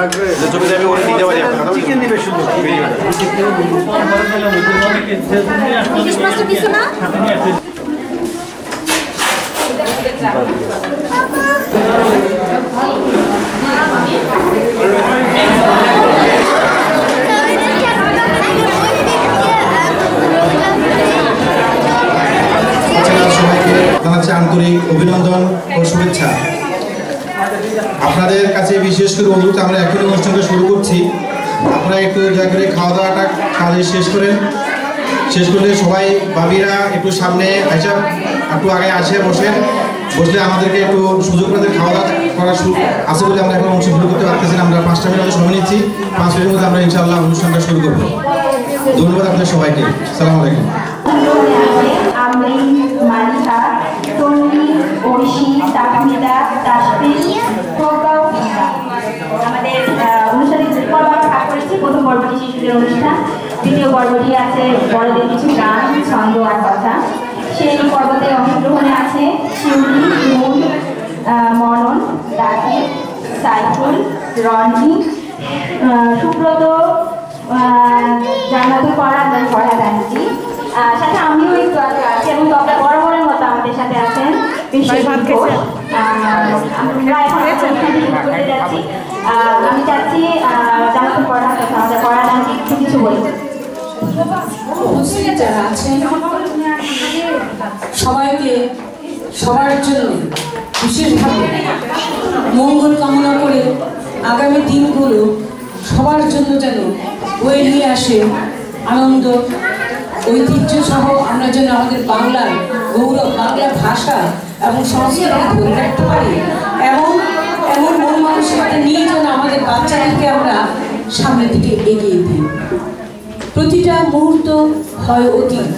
আমি ওরে পারি চিকেন দিবে শুধু। সবাইকে জানাচ্ছি আন্তরিক অভিনন্দন ও শুভেচ্ছা। আপনাদের কাছে বিশেষ করে অনুরোধ, আমরা এখন অনুষ্ঠানটা শুরু করছি। আপনারা একটু দয়া করে খাওয়া দাওয়াটা কাজে শেষ করেন। শেষ করলে সবাই বাবিরা একটু সামনে আইসা, একটু আগে আসে বসেন বসলে আমাদেরকে একটু সুযোগ আমাদের খাওয়া দাওয়া করার আছে বলে আমরা এখন অনুষ্ঠান শুরু করতে পারতেছি আমরা পাঁচটা মিনিট সময় নিচ্ছি। পাঁচ মিনিটের মধ্যে আমরা ইনশাআল্লাহ অনুষ্ঠানটা শুরু করব। ধন্যবাদ আপনাদের সবাইকে। সালাম আলাইকুম। আমি মালিকা তন্নি ঐশী তাকমিতা দ্বিতীয় পর্বটি আছে বড়দের কিছু গান ছন্দ আর কথা। সেই পর্বতে অংশগ্রহণে আছে শিউলি মুন মনন দাদি সাইফুল রনি সুব্রত জান্নাতুল পড়া পড়া গানটি সাথে আমিও একটু আছি এবং তবে বরাবরের মতো আমাদের সাথে আছেন। আমরা এখন আমি চাচ্ছি আহ, জান্নাতুল পড়া কথা আমাদের পড়া গানটি একটু কিছু বলতে আছেন, সবাইকে সবার জন্য বিশেষভাবে মঙ্গল কামনা করে আগামী দিনগুলো সবার জন্য যেন বয়ে নিয়ে আসে আনন্দ, ঐতিহ্য সহ আমরা যেন আমাদের বাংলার গৌরব, বাংলা ভাষা এবং সংস্কৃতি ধরে রাখতে পারি। এবং এমন মন মানসিকতা নিয়ে যেন আমাদের বাচ্চাদেরকে আমরা সামনের দিকে এগিয়ে দিই। প্রতিটা মুহূর্ত হয় অতীত।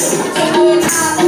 Yes.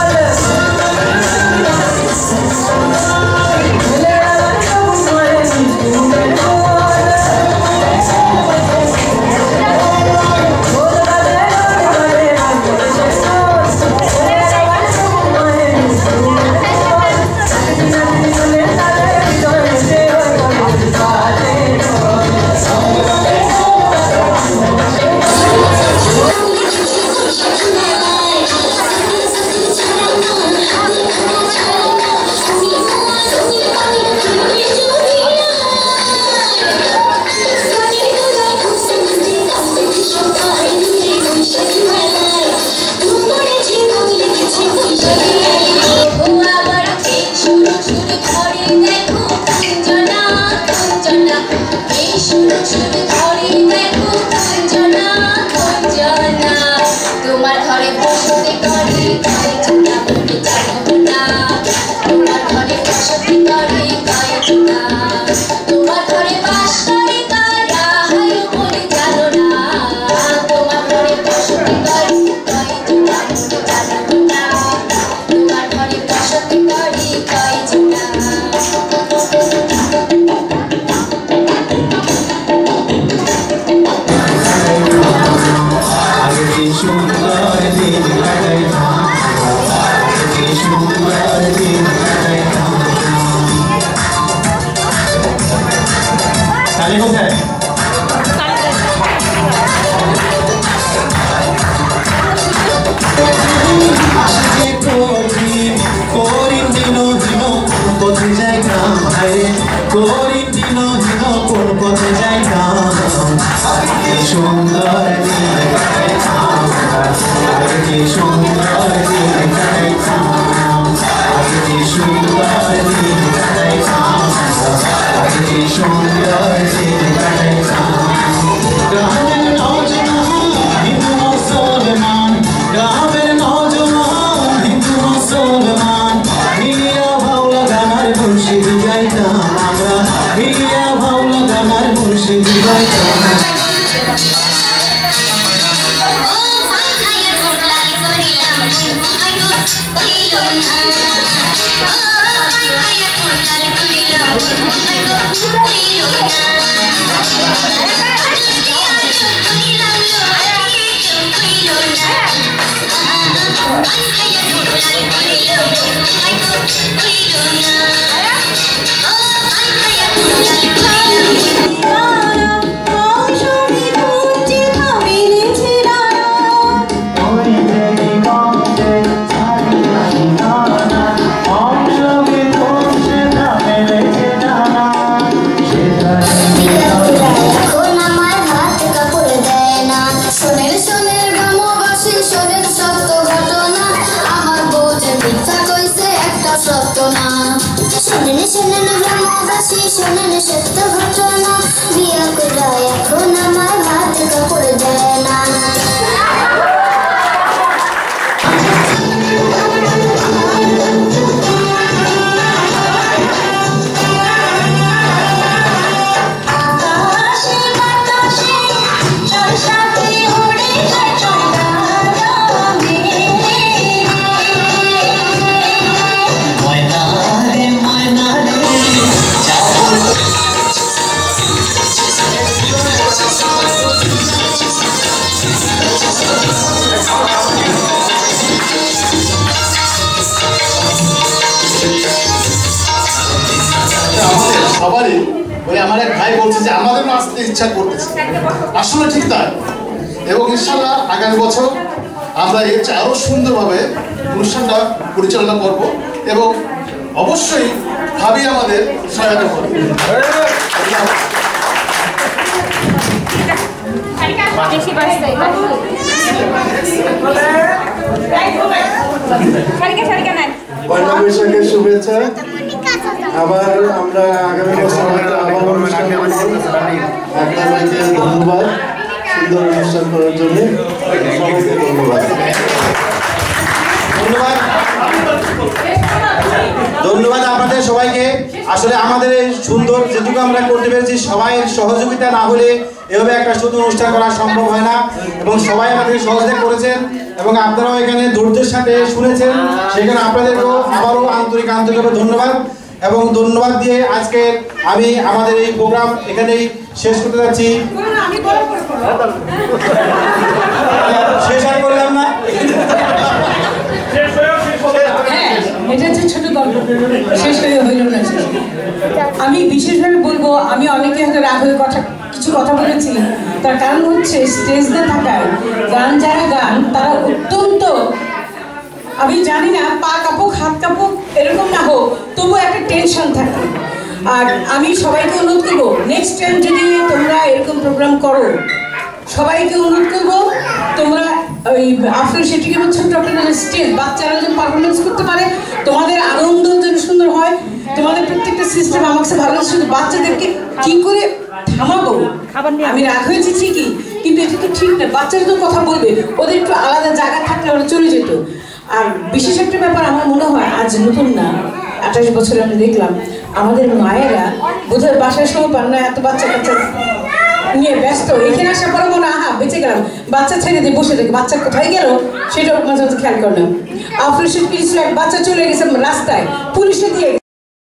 দেখেছেন করি দিন দিন কোন পথে যাই না সুন্দর দিন সুন্দর Oh, সত্য ঘটনা বিয়োগ লয় এখন আসলে ঠিক তাই। এবং ইনশাল্লাহ আগামী বছর আমরা এর চেয়ে আরও সুন্দরভাবে অনুষ্ঠানটা পরিচালনা করব এবং অবশ্যই ভাবি আমাদের সহায়তা করবে। পয়লা বৈশাখের শুভেচ্ছা আবার আমরা আগামী বছর আবার আপনাদেরকে ধন্যবাদ। সুন্দর অনুষ্ঠান করার জন্য। সবাইকে ধন্যবাদ। ধন্যবাদ আপনাদের সবাইকে। আসলে আমাদের এই সুন্দর যেটুকু আমরা করতে পেরেছি, সবাই সহযোগিতা না হলে এভাবে একটা সুন্দর অনুষ্ঠান করা সম্ভব হয় না। এবং সবাই আমাদের সহযোগিতা করেছেন এবং আপনারাও এখানে ধৈর্যের সাথে শুনেছেন। সেখানে আপনাদেরকেও আবারও আন্তরিক আন্তরিকভাবে ধন্যবাদ। এবং ধন্যবাদ দিয়ে আজকে আমি, আমাদের এই প্রোগ্রাম এখানেই শেষ করতে যাচ্ছি। শেষ আর করলাম না আমি বিশেষভাবে বলব, আমি অনেকে হয়তো রাগ হয়ে কথা কিছু কথা বলেছি। তার কারণ হচ্ছে, স্টেজ না থাকায় গান যারা গান, তারা অত্যন্ত আমি জানি না, পা কাপুক, হাত কাপুক, এরকম না হোক তবু একটা টেনশন থাকে। আর আমি সবাইকে অনুরোধ করব নেক্সট টাইম যদি তোমরা এরকম প্রোগ্রাম করো সবাইকে অনুরোধ করব তোমরা ওই আফরিন এবং ছোট্ট একটা স্টেজ বাচ্চারা যেন পারফরমেন্স করতে পারে তোমাদের আনন্দ যেন সুন্দর হয় তোমাদের প্রত্যেকটা সিস্টেম আমার কাছে ভালো শুধু বাচ্চাদেরকে কি করে থামাবো? আমি রাগ হয়েছি ঠিকই কিন্তু এটা তো ঠিক না বাচ্চারা তো কথা বলবে ওদের একটু আলাদা জায়গা থাকলে ওরা চলে যেত। আর বিশেষ একটা ব্যাপার আমার মনে হয় আজ নতুন না আঠাশ বছরে আমি দেখলাম আমাদের মায়েরা বোধহয় বাসার সময় পান না, এত বাচ্চা কাচ্চা নিয়ে ব্যস্ত। এখানে আসার পরে মনে আহা, বেঁচে গেলাম। বাচ্চা ছেড়ে দিয়ে বসে থাকে বাচ্চা কোথায় গেল? সেটাও মাঝে মাঝে খেয়াল করলাম এক বাচ্চা চলে গেছে রাস্তায়। পুলিশে দিয়ে